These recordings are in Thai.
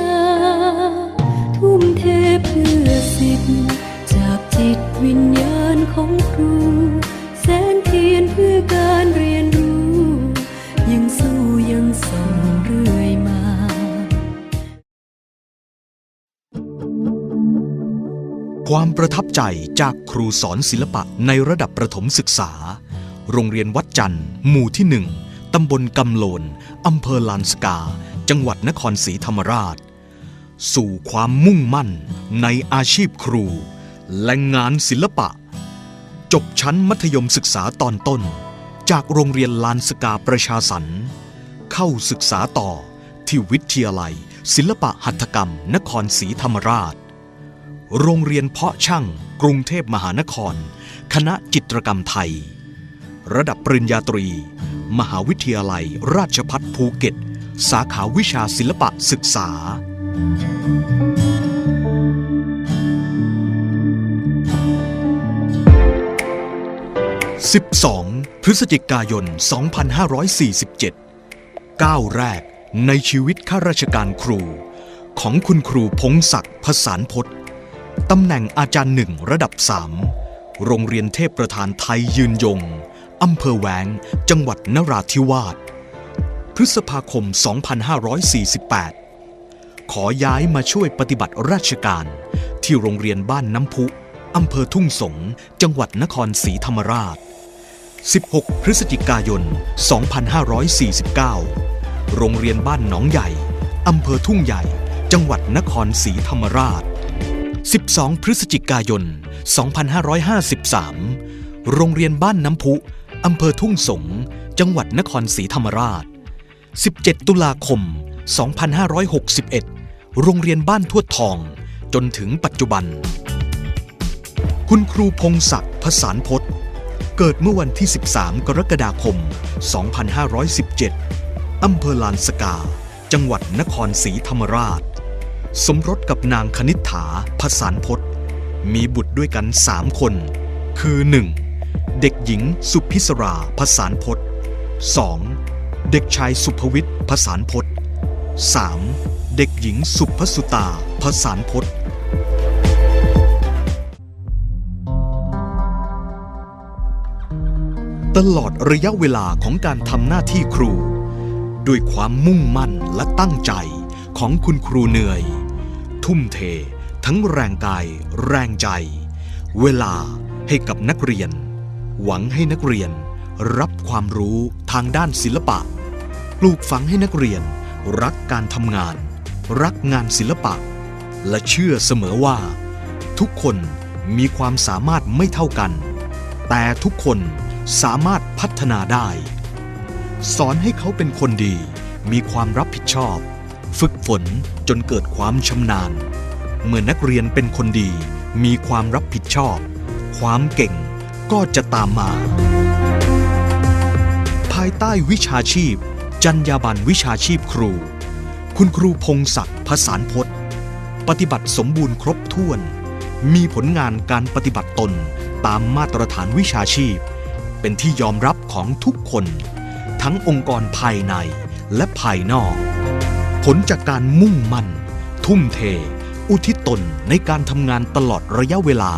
า ส่งเรื่อยมาความประทับใจจากครูสอนศิลปะในระดับประถมศึกษา โรงเรียนวัดจันทร์หมู่ที่หนึ่งตำบลกำโลนอำเภอลานสกา จังหวัดนครศรีธรรมราช สู่ความมุ่งมั่นในอาชีพครู และงานศิลปะ จบชั้นมัธยมศึกษาตอนต้น จากโรงเรียนลานสกาประชาสรรค์ เข้าศึกษาต่อที่วิทยาลัย ศิลปะหัตถกรรม นครศรีธรรมราช โรงเรียนเพาะช่าง กรุงเทพมหานคร คณะจิตรกรรมไทย ระดับปริญญาตรี มหาวิทยาลัย ราชพัฒภูเก็ต สาขาวิชาศิลปะศึกษา12 พฤศจิกายน 2547 ก้าวแรกในชีวิตข้าราชการครู ของคุณครูพงศักดิ์พสารพจน์ตำแหน่งอาจารย์หนึ่งระดับ3โรงเรียนเทพประธานไทยยืนยงอำเภอแหวง จังหวัดนราธิวาส พฤษภาคม 2548 ขอย้ายมาช่วยปฏิบัติราชการ ที่โรงเรียนบ้านน้ำพุอำเภอทุ่งสง จังหวัดนครศรีธรรมราช 16 พฤศจิกายน 2549 โรงเรียนบ้านหนองใหญ่ อำเภอทุ่งใหญ่ จังหวัดนครศรีธรรมราช 12 พฤศจิกายน 2553 โรงเรียนบ้านน้ำพุ อำเภอทุ่งสง จังหวัดนครศรีธรรมราช 17 ตุลาคม 2561 โรงเรียนบ้านทวดทอง จนถึงปัจจุบัน คุณครูพงศักดิ์พสารพจน์ เกิดเมื่อวันที่ 13 กรกฎาคม 2517 อำเภอลานสกา จังหวัดนครศรีธรรมราช สมรสกับนางคณิษฐาพสารพจน์มีบุตรด้วยกัน 3 คน คือ 1. เด็กหญิงสุพิศราพสารพจน์ 2. เด็กชายสุภวิทย์พสารพจน์ 3. เด็กหญิงสุภสุตาพสารพจ ตลอดระยะเวลาของการทำหน้าที่ครู ด้วยความมุ่งมั่นและตั้งใจของคุณครูเหนื่อย ทุ่มเท ทั้งแรงกาย แรงใจ เวลาให้กับนักเรียน หวังให้นักเรียนรับความรู้ทางด้านศิลปะ ปลูกฝังให้นักเรียน รักการทำงาน รักงานศิลปะ และเชื่อเสมอว่า ทุกคนมีความสามารถไม่เท่ากัน แต่ทุกคน สามารถพัฒนาได้ สอนให้เขาเป็นคนดี มีความรับผิดชอบ ฝึกฝนจนเกิดความชำนาญ เมื่อนักเรียนเป็นคนดี มีความรับผิดชอบ ความเก่งก็จะตามมา ภายใต้วิชาชีพจรรยาบรรณวิชาชีพครู คุณครูพงศักดิ์พสารพจน์ ปฏิบัติสมบูรณ์ครบถ้วน มีผลงานการปฏิบัติตนตามมาตรฐานวิชาชีพ เป็นที่ยอมรับของทุกคน ทั้งองค์กรภายในและภายนอก ผลจากการมุ่งมั่น ทุ่มเท อุทิศตนในการทำงานตลอดระยะเวลา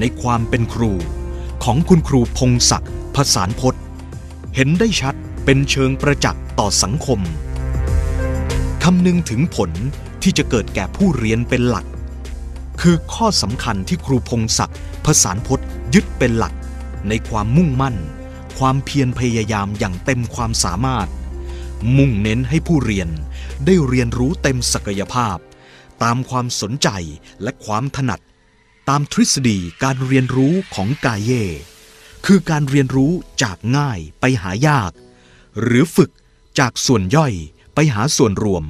ในความเป็นครู ของคุณครูพงศักดิ์พสารพจน์ เห็นได้ชัดเป็นเชิงประจักษ์ต่อสังคมคำนึงถึงผลที่จะเกิดแก่ผู้เรียนเป็นหลัก คือข้อสำคัญที่ครูพงศักดิ์พสารพจน์ยึดเป็นหลัก ในความมุ่งมั่น ความเพียรพยายามอย่างเต็มความสามารถ มุ่งเน้นให้ผู้เรียนได้เรียนรู้เต็มศักยภาพ ตามความสนใจและความถนัด ตามทฤษฎีการเรียนรู้ของกาเย่คือการเรียนรู้จากง่ายไปหายาก หรือฝึกจากส่วนย่อยไปหาส่วนรวม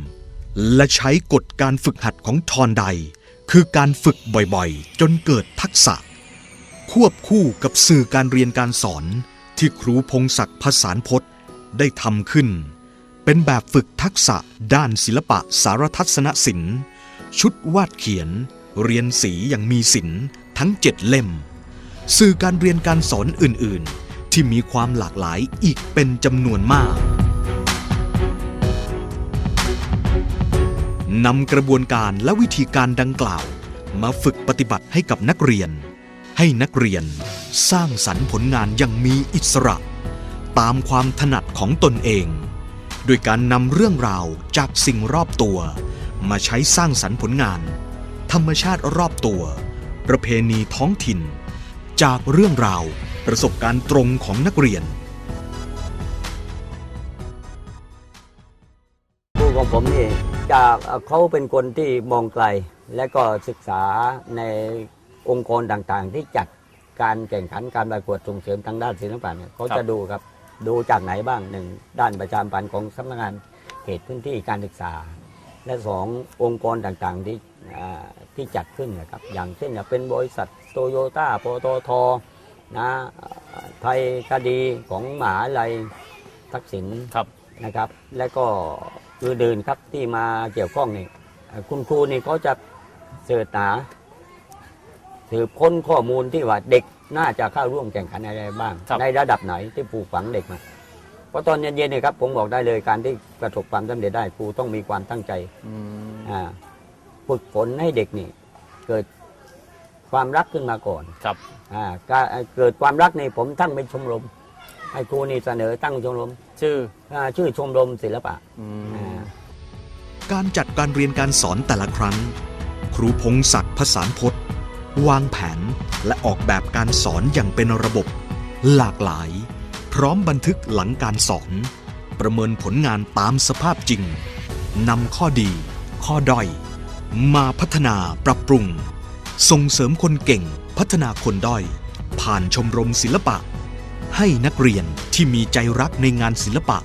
และใช้กฎการฝึกหัดของทอนไดคือการฝึกบ่อยๆ จนเกิดทักษะ ควบคู่กับสื่อการเรียนการสอนที่ครูพงศักดิ์ผสานพจน์ได้ทำขึ้น เป็นแบบฝึกทักษะด้านศิลปะสารทัศนศิลป์ ชุดวาดเขียน เรียนสีอย่างมีศิลป์ทั้งเจ็ดเล่ม สื่อการเรียนการสอนอื่น ๆ ที่มีความหลากหลายอีกเป็นจำนวนมากนำกระบวนการและวิธีการดังกล่าว มาฝึกปฏิบัติให้กับนักเรียน ให้นักเรียนสร้างสรรค์ผลงานอย่างมีอิสระ ตามความถนัดของตนเอง โดยการนำเรื่องราวจากสิ่งรอบตัว มาใช้สร้างสรรค์ผลงาน ธรรมชาติรอบตัว ประเพณีท้องถิ่น จากเรื่องราวประสบการณ์ตรงของนักเรียนครูของผมนี่จะเอ่อเขาเป็นคนที่มองไกล และก็ศึกษาใน องค์กรต่างๆ ที่จัดการแข่งขันการประกวดส่งเสริมทางด้านศิลปะเนี่ยเขาจะดูครับดูจากไหนบ้างหนึ่งด้านประชาสัมพันธ์ของสำนักงานเขตพื้นที่การศึกษา และสององค์กรต่างๆที่อ่าที่จัดขึ้นนะครับอย่างเช่นเป็นบริษัทโตโยต้าปตทนะเอ่อไทยคดีของมหาลัยทักษิณครับนะครับ และก็คือเดินครับที่มาเกี่ยวข้องนี่เอ่อคุณครูนี่เขาจะเสิร์ชหา สืบค้นข้อมูลที่ว่าเด็กน่าจะเข้าร่วมแข่งขันอะไรบ้าง ครับ ในระดับไหนที่ปลูกฝังเด็กมาเพราะตอนเย็นๆเนี่ยครับผมบอกได้เลยการที่ประสบความสำเร็จได้ครูต้องมีความตั้งใจอืมอ่าฝึกฝนให้เด็กนี่เกิดความรักขึ้นมาก่อน ครับ อ่าการเกิดความรักนี่ผมตั้งเป็นชมรมให้ครูนี่เสนอตั้งชมรมชื่ออ่าชื่อชมรมศิลปะอืมอ่า การจัดการเรียนการสอนแต่ละครั้ง ครูพงศักดิ์ผสานพจน์ วางแผนและออกแบบการสอนอย่างเป็นระบบ หลากหลาย พร้อมบันทึกหลังการสอน ประเมินผลงานตามสภาพจริงนำข้อดี ข้อด้อย มาพัฒนาปรับปรุง ส่งเสริมคนเก่งพัฒนาคนด้อย ผ่านชมรมศิลปะ ให้นักเรียนที่มีใจรักในงานศิลปะ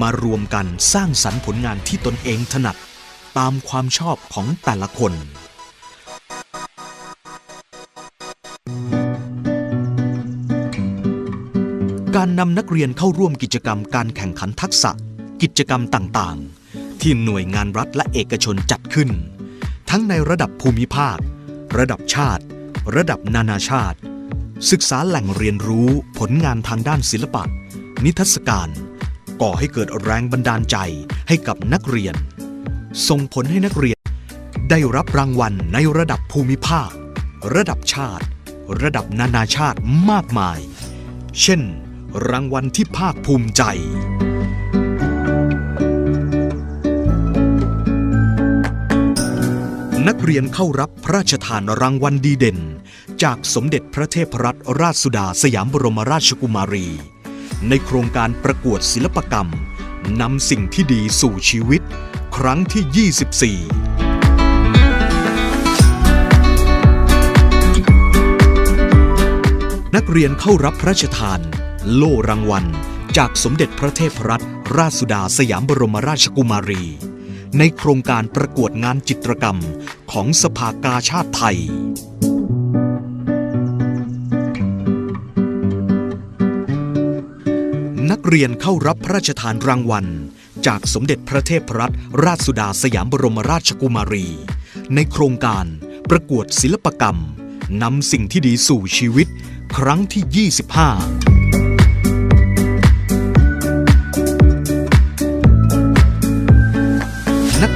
มารวมกันสร้างสรรค์ผลงานที่ตนเองถนัด ตามความชอบของแต่ละคน การนำนักเรียนเข้าร่วมกิจกรรมการแข่งขันทักษะ กิจกรรมต่างๆ ที่หน่วยงานรัฐและเอกชนจัดขึ้น ทั้งในระดับภูมิภาค ระดับชาติ ระดับนานาชาติ ศึกษาแหล่งเรียนรู้ผลงานทางด้านศิลปะ นิทรรศการ ก่อให้เกิดแรงบันดาลใจให้กับนักเรียน ส่งผลให้นักเรียน ได้รับรางวัลในระดับภูมิภาค ระดับชาติ ระดับนานาชาติมากมาย เช่น รางวัลที่ภาคภูมิใจนักเรียนเข้ารับพระราชทานรางวัลดีเด่น จากสมเด็จพระเทพรัตนราชสุดาสยามบรมราชกุมารี ในโครงการประกวดศิลปกรรมนำสิ่งที่ดีสู่ชีวิต ครั้งที่ 24 นักเรียนเข้ารับพระราชทาน โล่รางวัล จากสมเด็จพระเทพรัตนราชสุดาสยามบรมราชกุมารี ในโครงการประกวดงานจิตรกรรมของสภากาชาติไทย นักเรียนเข้ารับพระราชทานรางวัล จากสมเด็จพระเทพรัตนราชสุดาสยามบรมราชกุมารี ในโครงการประกวดศิลปกรรมนำสิ่งที่ดีสู่ชีวิต ครั้งที่ 25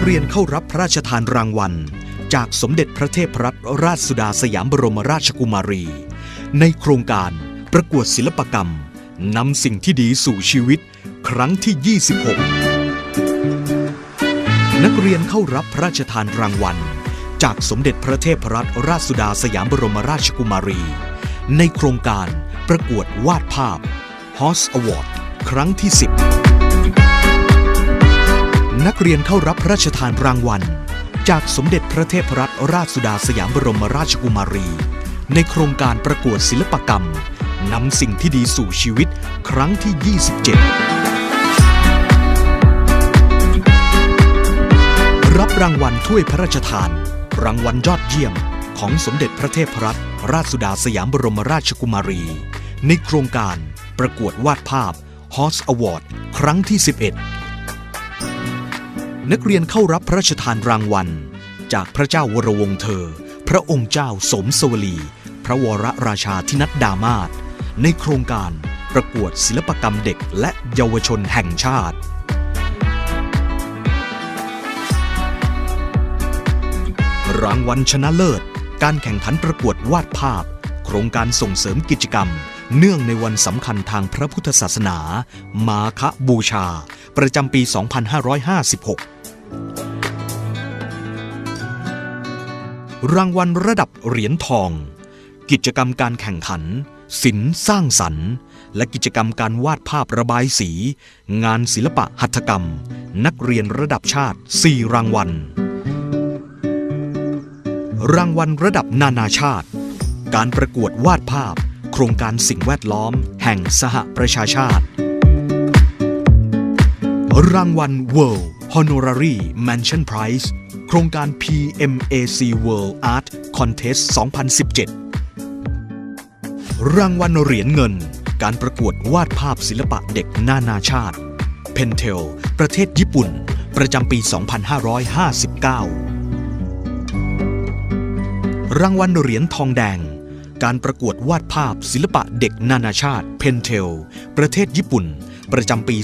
เรียนเข้ารับพระราชทานรางวัล จากสมเด็จพระเทพรัตนราชสุดาสยามบรมราชกุมารี ในโครงการประกวดศิลปกรรมนำสิ่งที่ดีสู่ชีวิต ครั้งที่ 26 นักเรียนเข้ารับพระราชทานรางวัล จากสมเด็จพระเทพรัตนราชสุดาสยามบรมราชกุมารี ในโครงการประกวดวาดภาพ Horse Award ครั้งที่ 10 นักเรียนเข้ารับพระราชทานรางวัล จากสมเด็จพระเทพรัตนราชสุดาสยามบรมราชกุมารี ในโครงการประกวดศิลปกรรมนำสิ่งที่ดีสู่ชีวิตครั้งที่ 27 รับรางวัลถ้วยพระราชทาน รางวัลยอดเยี่ยม ของสมเด็จพระเทพรัตนราชสุดาสยามบรมราชกุมารี ในโครงการประกวดวาดภาพ Horse Award ครั้งที่ 11 นักเรียนเข้ารับพระราชทานรางวัล จากพระเจ้าวรวงเธอ พระองค์เจ้าสมสวลี พระวรราชาธินัดดามาศในโครงการประกวดศิลปกรรมเด็กและเยาวชนแห่งชาติรางวัลชนะเลิศ การแข่งขันประกวดวาดภาพ โครงการส่งเสริมกิจกรรม เนื่องในวันสำคัญทางพระพุทธศาสนา มาคบูชา ประจำปี 2556 รางวัลระดับเหรียญทอง กิจกรรมการแข่งขัน ศิลป์สร้างสรรค์ และกิจกรรมการวาดภาพระบายสี งานศิลปะหัตถกรรม นักเรียนระดับชาติ 4 รางวัล รางวัลระดับนานาชาติ การประกวดวาดภาพ โครงการสิ่งแวดล้อม แห่งสหประชาชาติ รางวัล World Honorary Mention Prize โครงการ PMAC World Art Contest 2017 รางวัลเหรียญเงิน การประกวดวาดภาพศิลปะเด็กนานาชาติ Pentel ประเทศญี่ปุ่น ประจำปี 2559 รางวัลเหรียญทองแดง การประกวดวาดภาพศิลปะเด็กนานาชาติเพนเทลประเทศญี่ปุ่น ประจำปี 2561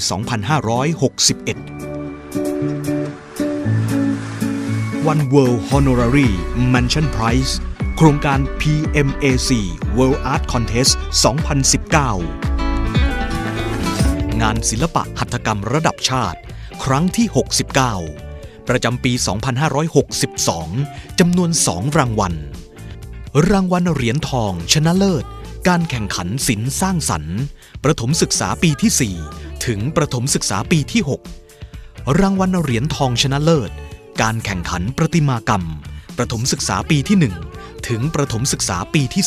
วัน World Honorary Mention Prize โครงการ PMAC World Art Contest 2019 งานศิลปะหัตถกรรมระดับชาติ ครั้งที่ 69 ประจำปี 2562 จำนวน 2 รางวัล รางวัลเหรียญทองชนะเลิศ การแข่งขันศิลป์สร้างสรรค์ ประถมศึกษาปีที่ 4 ถึงประถมศึกษาปีที่ 6 รางวัลเหรียญทองชนะเลิศ การแข่งขันประติมากรรม ประถมศึกษาปีที่ 1 ถึงประถมศึกษาปีที่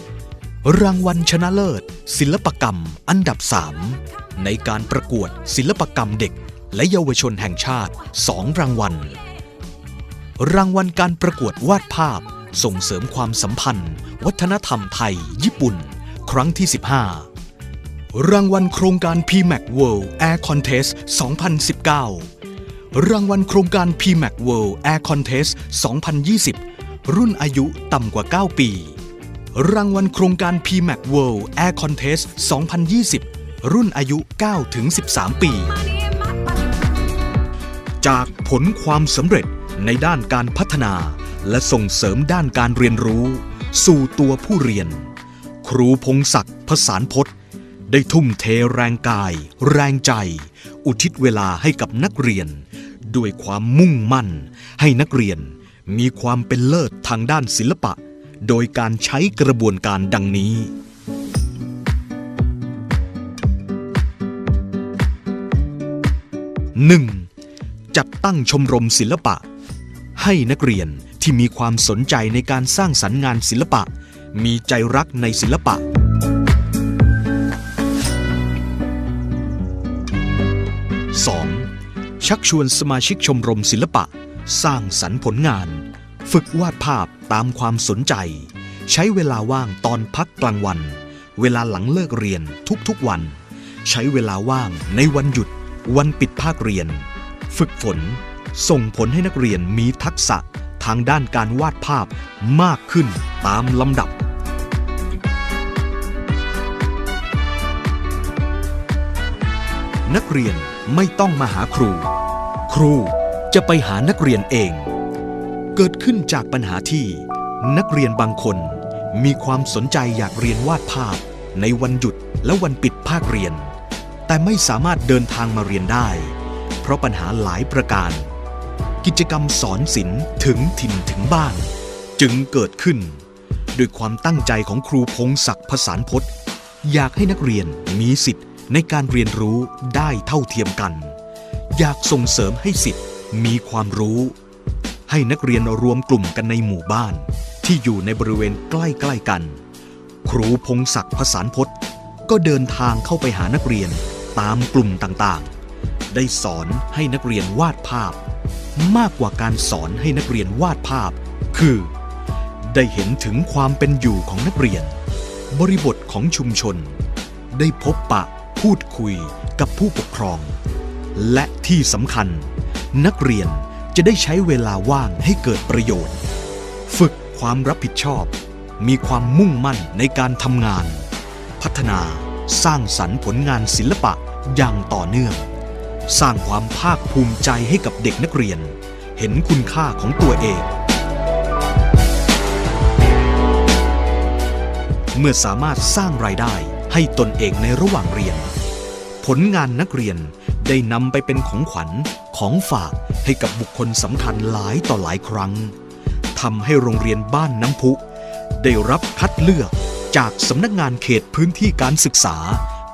3 รางวัลชนะเลิศ ศิลปกรรมอันดับ 3 ในการประกวดศิลปกรรมเด็ก และเยาวชนแห่งชาติ 2 รางวัล รางวัลการประกวดวาดภาพ ส่งเสริมความสัมพันธ์ วัฒนธรรมไทย ญี่ปุ่น ครั้งที่ 15 รางวัลโครงการ PMAC World Air Contest 2019 รางวัลโครงการ PMAC World Air Contest 2020 รุ่นอายุต่ำกว่า 9 ปี รางวัลโครงการ PMAC World Air Contest 2020 รุ่นอายุ 9-13 ปี จากผลความสำเร็จในด้านการพัฒนา และส่งเสริมด้านการเรียนรู้ สู่ตัวผู้เรียน ครูพงศักดิ์ผสานพจน์ ได้ทุ่มเทแรงกาย แรงใจ อุทิศเวลาให้กับนักเรียน ด้วยความมุ่งมั่น ให้นักเรียนมีความเป็นเลิศทางด้านศิลปะ โดยการใช้กระบวนการดังนี้ 1. จัดตั้งชมรมศิลปะ ให้นักเรียน ที่มีความสนใจในการสร้างสรรค์งานศิลปะ มีใจรักในศิลปะ 2. ชักชวนสมาชิกชมรมศิลปะ สร้างสรรค์ผลงาน ฝึกวาดภาพตามความสนใจ ใช้เวลาว่างตอนพักกลางวัน เวลาหลังเลิกเรียนทุกๆวัน ใช้เวลาว่างในวันหยุด วันปิดภาคเรียน ฝึกฝน ส่งผลให้นักเรียนมีทักษะ ทางด้านการวาดภาพมากขึ้นตามลำดับ นักเรียนไม่ต้องมาหาครู ครูจะไปหานักเรียนเอง เกิดขึ้นจากปัญหาที่ นักเรียนบางคนมีความสนใจอยากเรียนวาดภาพ ในวันหยุดและวันปิดภาคเรียน แต่ไม่สามารถเดินทางมาเรียนได้ เพราะปัญหาหลายประการ กิจกรรมสอนศิลป์ถึงถิ่นถึงบ้าน จึงเกิดขึ้น ด้วยความตั้งใจของครูพงศักดิ์ผสานพจน์ อยากให้นักเรียนมีสิทธิ์ในการเรียนรู้ได้เท่าเทียมกัน อยากส่งเสริมให้สิทธิ์มีความรู้ ให้นักเรียนรวมกลุ่มกันในหมู่บ้าน ที่อยู่ในบริเวณใกล้ๆกัน ครูพงศักดิ์ผสานพจน์ ก็เดินทางเข้าไปหานักเรียนตามกลุ่มต่างๆ ได้สอนให้นักเรียนวาดภาพ มากกว่าการสอนให้นักเรียนวาดภาพ คือ ได้เห็นถึงความเป็นอยู่ของนักเรียน บริบทของชุมชน ได้พบปะพูดคุยกับผู้ปกครอง และที่สำคัญ นักเรียนจะได้ใช้เวลาว่างให้เกิดประโยชน์ ฝึกความรับผิดชอบ มีความมุ่งมั่นในการทำงาน พัฒนาสร้างสรรค์ผลงานศิลปะอย่างต่อเนื่อง สร้างความภาคภูมิใจให้กับเด็กนักเรียน เห็นคุณค่าของตัวเอง เมื่อสามารถสร้างรายได้ให้ตนเองในระหว่างเรียน ผลงานนักเรียนได้นำไปเป็นของขวัญของฝากให้กับบุคคลสำคัญหลายต่อหลายครั้งทำให้โรงเรียนบ้านน้ำพุ ได้รับคัดเลือกจากสำนักงานเขตพื้นที่การศึกษา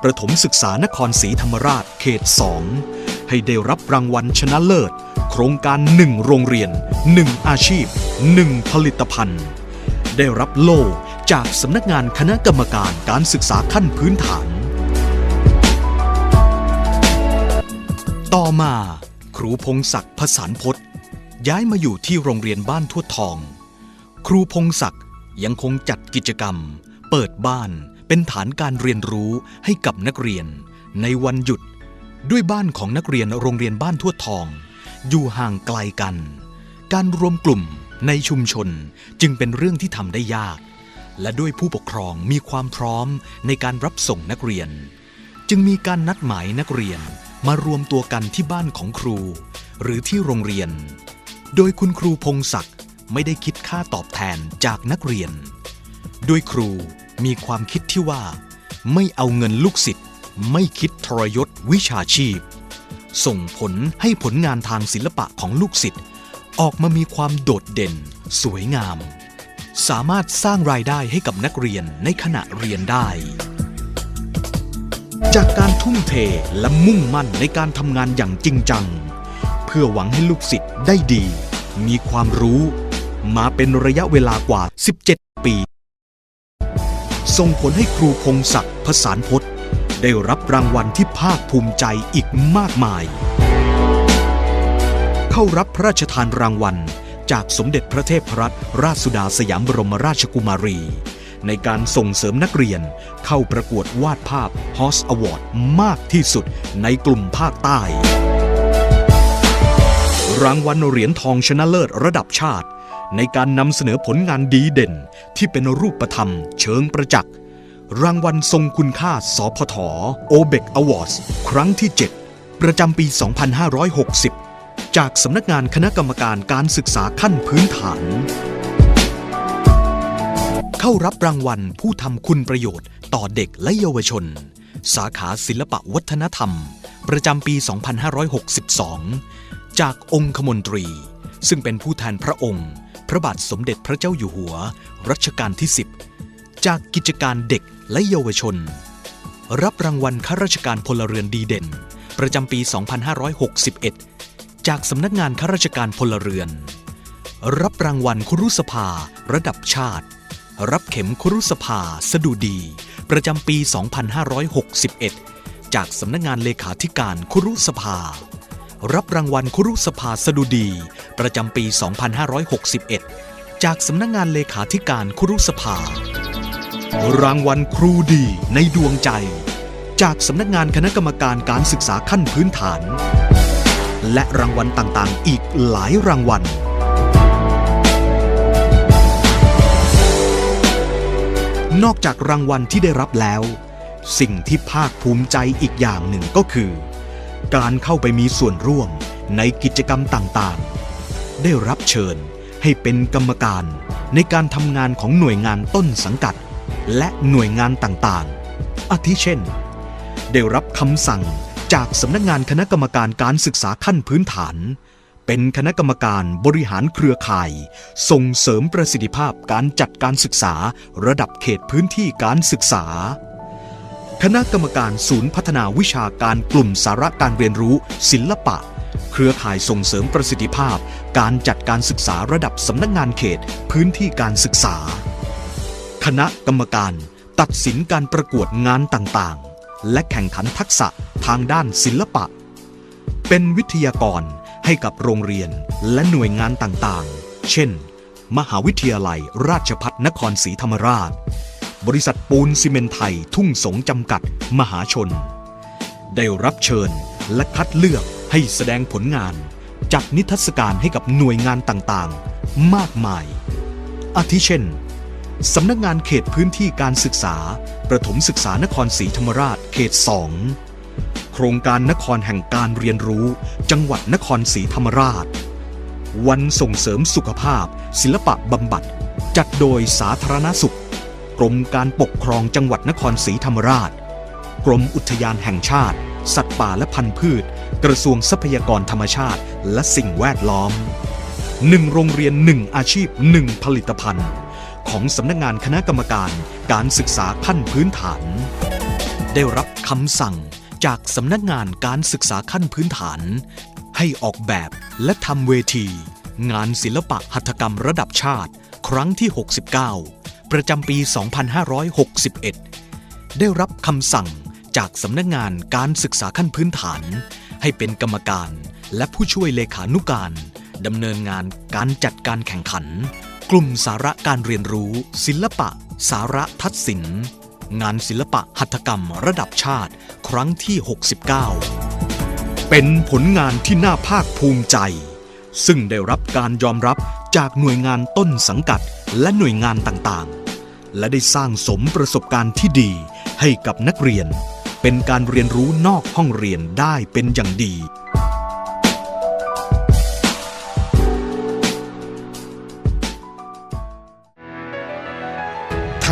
ประถมศึกษานครศรีธรรมราชเขต 2 ให้ได้รับรางวัลชนะเลิศ โครงการ 1 โรงเรียน 1 อาชีพ 1 ผลิตภัณฑ์ ได้รับโล่จากสำนักงานคณะกรรมการการศึกษาขั้นพื้นฐาน ต่อมา ครูพงศักดิ์ผสานพจน์ ย้ายมาอยู่ที่โรงเรียนบ้านทั่วทอง ครูพงศักดิ์ยังคงจัดกิจกรรม เปิดบ้านเป็นฐานการเรียนรู้ให้กับนักเรียน ในวันหยุด ด้วยบ้านของนักเรียนโรงเรียนบ้านทั่วทอง อยู่ห่างไกลกัน การรวมกลุ่มในชุมชนจึงเป็นเรื่องที่ทำได้ยาก และด้วยผู้ปกครองมีความพร้อมในการรับส่งนักเรียน จึงมีการนัดหมายนักเรียนมารวมตัวกันที่บ้านของครู หรือที่โรงเรียน โดยคุณครูพงศักดิ์ไม่ได้คิดค่าตอบแทนจากนักเรียนโดยครูมีความคิดที่ว่า ไม่เอาเงินลูกศิษย์ ไม่คิดทรยศวิชาชีพ ส่งผลให้ผลงานทางศิลปะของลูกศิษย์ออกมามีความโดดเด่น สวยงาม สามารถสร้างรายได้ให้กับนักเรียนในขณะเรียนได้ จากการทุ่มเทและมุ่งมั่นในการทำงานอย่างจริงจัง เพื่อหวังให้ลูกศิษย์ได้ดี มีความรู้ มาเป็นระยะเวลากว่า 17 ปี ส่งผลให้ครูพงศักดิ์ผสานพจน์ ได้รับรางวัลที่ภาคภูมิใจอีกมากมาย เข้ารับพระราชทานรางวัล จากสมเด็จพระเทพรัตนราชสุดาสยามบรมราชกุมารี ในการส่งเสริมนักเรียนเข้าประกวดวาดภาพ h o s Award มากที่สุดในกลุ่มภาคใต้ รางวัลเหรียญทองชนะเลิศระดับชาติ ในการนำเสนอผลงานดีเด่นที่เป็นรูปธรรมเชิงประจักษ์ รางวัลทรงคุณค่าสพทโอเบกอวอร์ดครั้งที่ 7 ประจำปี 2560 จากสำนักงานคณะกรรมการการศึกษาขั้นพื้นฐาน เข้ารับรางวัลผู้ทำคุณประโยชน์ต่อเด็กและเยาวชน สาขาศิลปะวัฒนธรรม ประจำปี 2562 จากองคมนตรี ซึ่งเป็นผู้แทนพระองค์ พระบาทสมเด็จพระเจ้าอยู่หัว รัชกาลที่ 10 จากกิจการเด็ก และเยาวชน รับรางวัลข้าราชการพลเรือนดีเด่น ประจำปี 2561 จากสำนักงานข้าราชการพลเรือน รับรางวัลครุสภา ระดับชาติ รับเข็มครุสภา สดุดี ประจำปี 2561 จากสำนักงานเลขาธิการครุสภา รับรางวัลครุสภา สดุดี ประจำปี 2561 จากสำนักงานเลขาธิการครุสภา รางวัลครูดีในดวงใจ จากสำนักงานคณะกรรมการการศึกษาขั้นพื้นฐาน และรางวัลต่างๆ อีกหลายรางวัล นอกจากรางวัลที่ได้รับแล้ว สิ่งที่ภาคภูมิใจอีกอย่างหนึ่งก็คือ การเข้าไปมีส่วนร่วมในกิจกรรมต่างๆ ได้รับเชิญให้เป็นกรรมการในการทำงานของหน่วยงานต้นสังกัด และหน่วยงานต่างๆ อาทิเช่น ได้รับคำสั่งจากสำนักงานคณะกรรมการการศึกษาขั้นพื้นฐาน เป็นคณะกรรมการบริหารเครือข่าย ส่งเสริมประสิทธิภาพการจัดการศึกษาระดับเขตพื้นที่การศึกษา คณะกรรมการศูนย์พัฒนาวิชาการกลุ่มสาระการเรียนรู้ ศิลปะ เครือข่ายส่งเสริมประสิทธิภาพ การจัดการศึกษาระดับสำนักงานเขตพื้นที่การศึกษา คณะกรรมการตัดสินการประกวดงานต่างๆ และแข่งขันทักษะทางด้านศิลปะ เป็นวิทยากรให้กับโรงเรียนและหน่วยงานต่างๆ เช่น มหาวิทยาลัยราชพัฒนครศรีธรรมราช บริษัทปูนซีเมนไทยทุ่งสงจำกัดมหาชน ได้รับเชิญและคัดเลือกให้แสดงผลงาน จัดนิทรรศการให้กับหน่วยงานต่างๆ มากมาย อาทิเช่น สำนักงานเขตพื้นที่การศึกษา ประถมศึกษานครศรีธรรมราช เขต 2 โครงการนครแห่งการเรียนรู้ จังหวัดนครศรีธรรมราช วันส่งเสริมสุขภาพ ศิลปะบำบัด จัดโดยสาธารณสุข กรมการปกครองจังหวัดนครศรีธรรมราช กรมอุทยานแห่งชาติ สัตว์ป่าและพันธุ์พืช กระทรวงทรัพยากรธรรมชาติ และสิ่งแวดล้อมหนึ่งโรงเรียนหนึ่งอาชีพหนึ่งผลิตภัณฑ์ ของสำนักงานคณะกรรมการการศึกษาขั้นพื้นฐาน ได้รับคำสั่งจากสำนักงานการศึกษาขั้นพื้นฐาน ให้ออกแบบและทำเวที งานศิลปะหัตถกรรมระดับชาติ ครั้งที่ 69 ประจำปี 2561 ได้รับคำสั่งจากสำนักงานการศึกษาขั้นพื้นฐาน ให้เป็นกรรมการและผู้ช่วยเลขานุการดำเนินงานการจัดการแข่งขัน กลุ่มสาระการเรียนรู้ ศิลปะ สาระทัศศิลป์งานศิลปะหัตถกรรมระดับชาติ ครั้งที่ 69 เป็นผลงานที่น่าภาคภูมิใจ ซึ่งได้รับการยอมรับจากหน่วยงานต้นสังกัดและหน่วยงานต่างๆ และได้สร้างสมประสบการณ์ที่ดีให้กับนักเรียน เป็นการเรียนรู้นอกห้องเรียนได้เป็นอย่างดี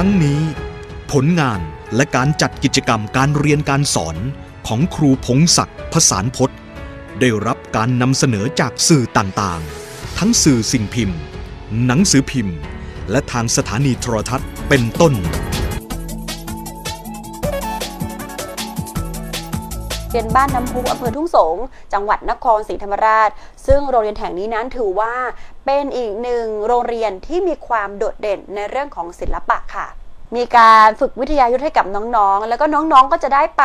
ทั้งนี้ ผลงานและการจัดกิจกรรมการเรียนการสอนของครูพงศักดิ์ผสานพจน์ ได้รับการนำเสนอจากสื่อต่างๆ ทั้งสื่อสิ่งพิมพ์ หนังสือพิมพ์ และทางสถานีโทรทัศน์เป็นต้นเรียนบ้านน้ำพุอำเภอทุ่งสง จังหวัดนครศรีธรรมราช ซึ่งโรงเรียนแห่งนี้นั้นถือว่า เป็นอีกหนึ่งโรงเรียนที่มีความโดดเด่นในเรื่องของศิลปะค่ะ มีการฝึกวิทยายุทธให้กับน้องๆ แล้วก็น้องๆ ก็จะได้ไป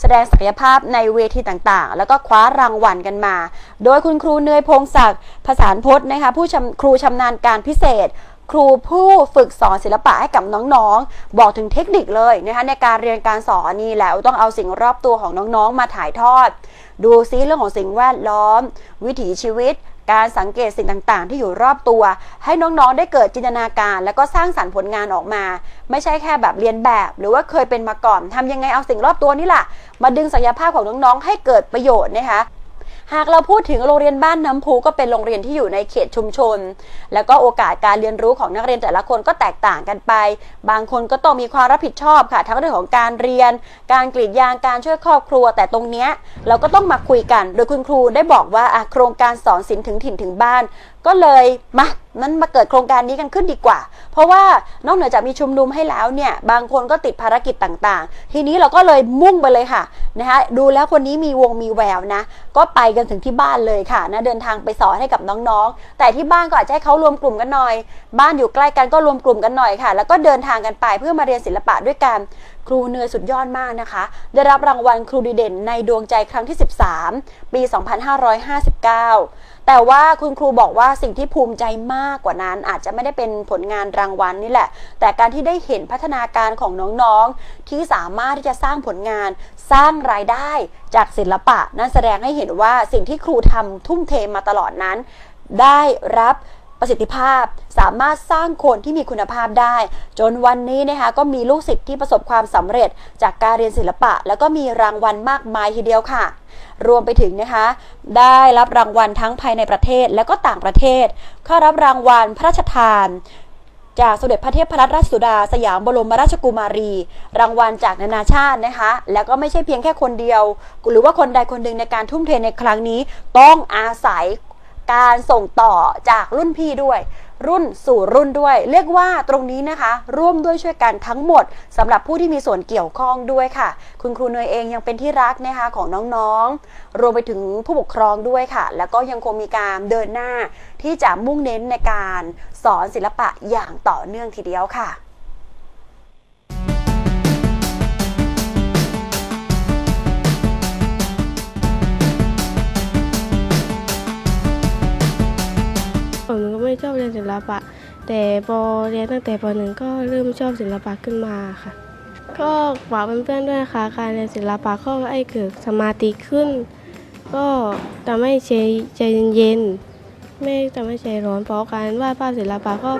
แสดงศักยภาพในเวทีต่างๆ แล้วก็คว้ารางวัลกันมา โดยคุณครูเนยพงศักดิ์ ผสานพจน์นะคะ ผู้ครูชำนาญการพิเศษ ครูผู้ฝึกสอนศิลปะให้กับน้องๆ บอกถึงเทคนิคเลยนะคะในการเรียนการสอนนี่แหละต้องเอาสิ่งรอบตัวของน้องๆ มาถ่ายทอด ดูซิเรื่องของสิ่งแวดล้อม วิถีชีวิต การสังเกตสิ่งต่างๆ ที่อยู่รอบตัว ให้น้องๆ ได้เกิดจินตนาการ แล้วก็สร้างสรรค์ผลงานออกมา ไม่ใช่แค่แบบเรียนแบบ หรือว่าเคยเป็นมาก่อนทำยังไงเอาสิ่งรอบตัวนี่แหละมาดึงศักยภาพของน้องๆ ให้เกิดประโยชน์นะคะ หากเราพูดถึงโรงเรียนบ้านน้ำพุก็เป็นโรงเรียนที่อยู่ในเขตชุมชน แล้วก็โอกาสการเรียนรู้ของนักเรียนแต่ละคนก็แตกต่างกันไป บางคนก็ต้องมีความรับผิดชอบค่ะ ทั้งเรื่องของการเรียน การกรีดยางการช่วยครอบครัว แต่ตรงเนี้ยเราก็ต้องมาคุยกัน โดยคุณครูได้บอกว่าโครงการสอนศิลป์ถึงถิ่นถึงบ้าน ก็เลยมานั้นมาเกิดโครงการนี้กันขึ้นดีกว่า เพราะว่านอกเหนือจากมีชุมนุมให้แล้วเนี่ย บางคนก็ติดภารกิจต่างๆ ทีนี้เราก็เลยมุ่งไปเลยค่ะนะคะดูแล้วคนนี้มีวงมีแววนะ ก็ไปกันถึงที่บ้านเลยค่ะนะเดินทางไปสอนให้กับน้องๆ แต่ที่บ้านก็อาจจะให้เขารวมกลุ่มกันหน่อย บ้านอยู่ใกล้กันก็รวมกลุ่มกันหน่อยค่ะ แล้วก็เดินทางกันไปเพื่อมาเรียนศิลปะด้วยกัน ครูเนยสุดยอดมากนะคะ ได้รับรางวัลครูดีเด่นในดวงใจครั้งที่ 13 ปี 2559 แต่ว่าคุณครูบอกว่าสิ่งที่ภูมิใจมากกว่านั้น อาจจะไม่ได้เป็นผลงานรางวัลนี่แหละ แต่การที่ได้เห็นพัฒนาการของน้องๆ ที่สามารถที่จะสร้างผลงานสร้างรายได้จากศิลปะ นั่นแสดงให้เห็นว่าสิ่งที่ครูทำทุ่มเทมาตลอดนั้น ได้รับ ประสิทธิภาพ สามารถสร้างคนที่มีคุณภาพได้ จนวันนี้นะคะก็มีลูกศิษย์ที่ประสบความสำเร็จ จากการเรียนศิลปะ แล้วก็มีรางวัลมากมายทีเดียวค่ะ รวมไปถึงนะคะ ได้รับรางวัลทั้งภายในประเทศและก็ต่างประเทศเข้ารับรางวัลพระราชทานจากสมเด็จพระเทพรัตนราชสุดา สยามบรมราชกุมารี รางวัลจากนานาชาตินะคะ แล้วก็ไม่ใช่เพียงแค่คนเดียว หรือว่าคนใดคนหนึ่งในการทุ่มเทในครั้งนี้ ต้องอาศัย การส่งต่อจากรุ่นพี่ด้วย รุ่นสู่รุ่นด้วย เรียกว่าตรงนี้นะคะ ร่วมด้วยช่วยกันทั้งหมดสำหรับผู้ที่มีส่วนเกี่ยวข้องด้วยค่ะ คุณครูเนยเองยังเป็นที่รักนะคะของน้องๆ รวมไปถึงผู้ปกครองด้วยค่ะ แล้วก็ยังคงมีการเดินหน้าที่จะมุ่งเน้นในการสอนศิลปะอย่างต่อเนื่องทีเดียวค่ะ ผมก็ไม่ชอบเรียนศิลปะ แต่พอเรียนตั้งแต่ปหนึ่งก็เริ่มชอบศิลปะขึ้นมาค่ะ ก็ฝากเพื่อนๆด้วยนะคะการเรียนศิลปะก็ให้เกิดสมาธิขึ้น ก็ทำให้ใจใจเย็นๆไม่ทำให้ใจร้อนเพราะการวาดภาพศิลปะก็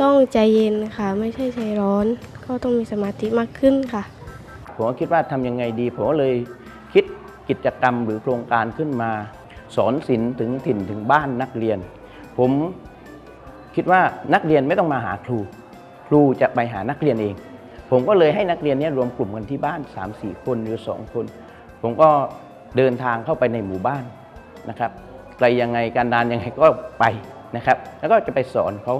ต้องใจเย็นค่ะ ไม่ใช่ใจร้อน ก็ต้องมีสมาธิมากขึ้นค่ะ ผมก็คิดว่าทำยังไงดี ผมก็เลยคิดกิจกรรมหรือโครงการขึ้นมา สอนศิลป์ถึงถิ่นถึงบ้านนักเรียน ผมคิดว่านักเรียนไม่ต้องมาหาครู ครูจะไปหานักเรียนเอง ผมก็เลยให้นักเรียนเนี้รวมกลุ่มกันที่บ้าน 3-4 คนหรือ 2 คน ผมก็เดินทางเข้าไปในหมู่บ้านนะครับไกลยังไงการดานยังไงก็ไปนะครับ แล้วก็จะไปสอนเขา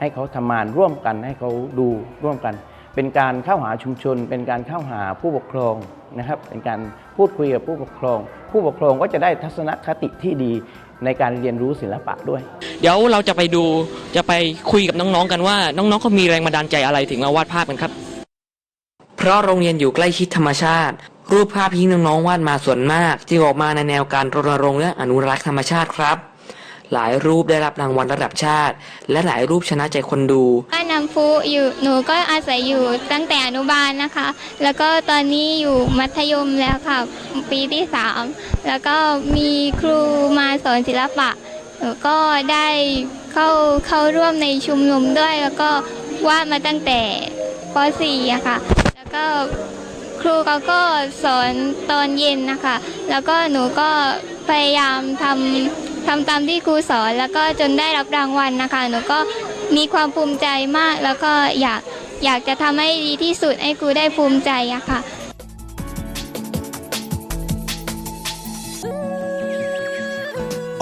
ให้เขาทำงานร่วมกันให้เขาดูร่วมกัน เป็นการเข้าหาชุมชน เป็นการเข้าหาผู้ปกครองนะครับ เป็นการพูดคุยกับผู้ปกครอง ผู้ปกครองก็จะได้ทัศนคติที่ดี ในการเรียนรู้ศิลปะด้วย เดี๋ยวเราจะไปดูจะไปคุยกับน้องๆกันว่า น้องๆเขามีแรงบันดาลใจอะไรถึงมาวาดภาพกันครับ เพราะโรงเรียนอยู่ใกล้ชิดธรรมชาติ รูปภาพที่น้องๆวาดมาส่วนมาก จึงออกมาในแนวการรณรงค์และอนุรักษ์ธรรมชาติครับ หลายรูปได้รับรางวัลระดับชาติ และหลายรูปชนะใจคนดู บ้านน้ำพุอยู่หนูก็อาศัยอยู่ตั้งแต่อนุบาลนะคะ แล้วก็ตอนนี้อยู่มัธยมแล้วค่ะ ปีที่สามแล้วก็มีครูมาสอนศิลปะหนูก็ได้เข้าเข้าร่วมในชุมนุมด้วย แล้วก็วาดมาตั้งแต่ป .4 อะค่ะ แล้วก็ครูเขาก็สอนตอนเย็นนะคะ แล้วก็หนูก็พยายามทำ ทำตามที่ครูสอนแล้วก็จนได้รับรางวัลนะคะ หนูก็มีความภูมิใจมาก แล้วก็อยากอยากจะทำให้ดีที่สุดให้ครูได้ภูมิใจอะค่ะ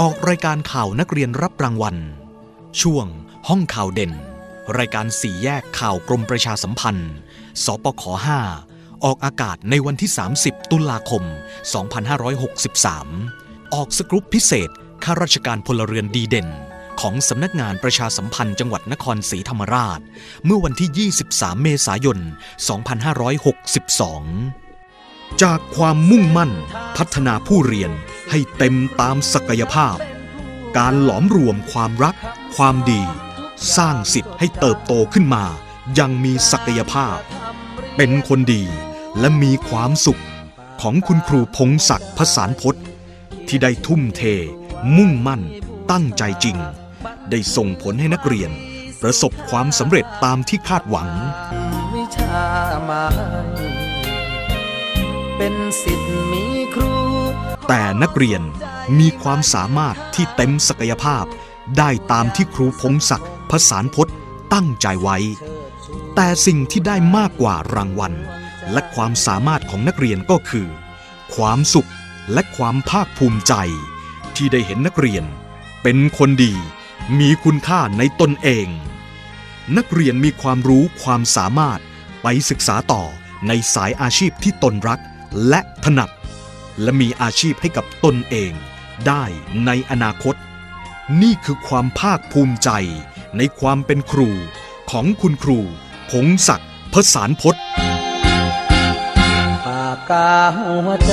ออกรายการข่าวนักเรียนรับรางวัล ช่วง ห้องข่าวเด่น รายการสี่แยกข่าวกรมประชาสัมพันธ์ สปข5ออกอากาศในวันที่ 30 ตุลาคม 2563 ออกสกรุปพิเศษ ข้าราชการพลเรือนดีเด่น ของสำนักงานประชาสัมพันธ์จังหวัดนครศรีธรรมราช เมื่อวันที่ 23 เมษายน 2562 จากความมุ่งมั่นพัฒนาผู้เรียนให้เต็มตามศักยภาพ การหลอมรวมความรัก ความดี สร้างสิทธิ์ให้เติบโตขึ้นมายังมีศักยภาพ เป็นคนดีและมีความสุขของคุณครูพงศักดิ์พสารพจน์ ที่ได้ทุ่มเท มุ่งมั่น ตั้งใจจริง ได้ส่งผลให้นักเรียน ประสบความสำเร็จตามที่คาดหวัง วิชามาเป็นสิทธิ์มีครู แต่นักเรียนมีความสามารถที่เต็มศักยภาพ ได้ตามที่ครูพงศักดิ์พสารพจน์ตั้งใจไว้ แต่สิ่งที่ได้มากกว่ารางวัล และความสามารถของนักเรียนก็คือ ความสุขและความภาคภูมิใจ ที่ได้เห็นนักเรียน เป็นคนดีมีคุณค่าในตนเอง นักเรียนมีความรู้ความสามารถไปศึกษาต่อในสายอาชีพที่ตนรักและถนัด และมีอาชีพให้กับตนเอง ได้ในอนาคต นี่คือความภาคภูมิใจในความเป็นครูของคุณครูพงศักดิ์พสารพจน์ปากกาหัวใจ